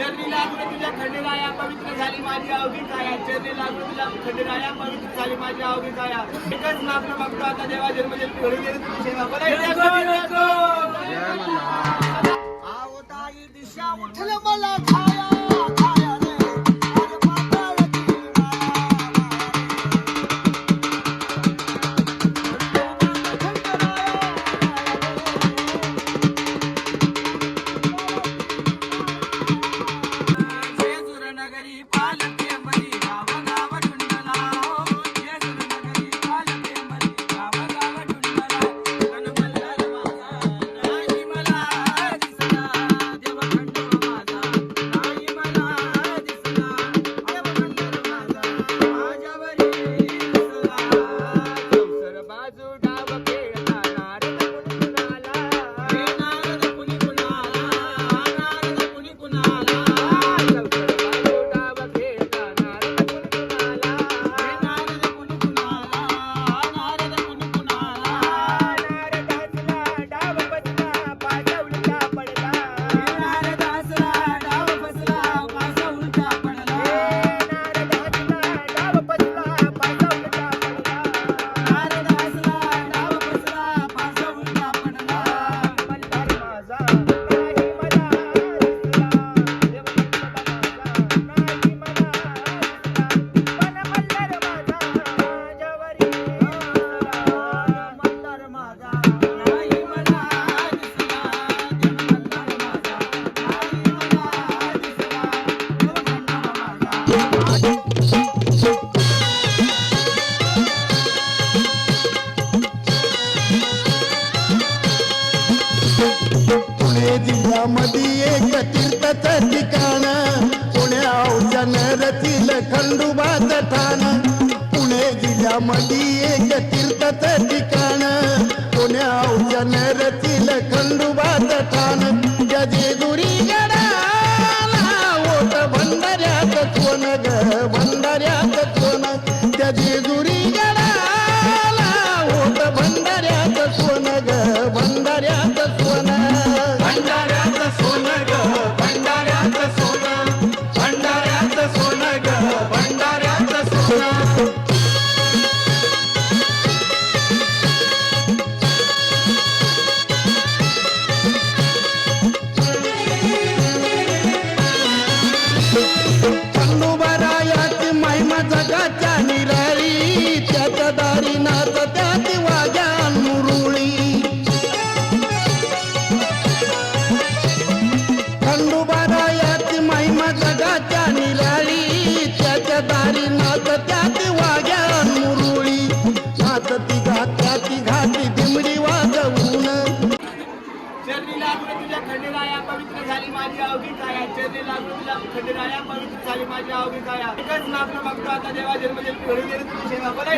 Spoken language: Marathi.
चरणी लागलो तुझ्या खंडेराया पवित्र झाली माझी अवघी काया. चरणी लागलो तुझ्या खंडेराया पवित्र झाली माझी अवघी काया. एकच नाम बघतो आता देवा जन्मजन्मी घडून गेले तुझी सेवा बोला ಬಾಲಕ್ಕೆ ಬರೀ ರಾಮನಾಮ मधी एक तीर्थच ठिकाण. पुण्याच्या नरतील खंडोबाचं ठाण पुणे जिल्ह्यामध्ये एक तीर्थच ठिकाण. पुण्याच्या नरतील खंडोबाचं ठाण त्या जेजुरी गडाला ओट भंडाऱ्यात सोन ग? भंडाऱ्यात सोन त्या जेजुरी गडा चरणी लागून तुझ्या खंडेराया पवित्र झाली माझी अवघी काया. चरणी लागून तुझ्या खंडेराया पवित्र झाली माझी अवघी काया. एकच नापलं बघतो आता देवा जन्मजन्मी घडून तुझी सेवा. बोला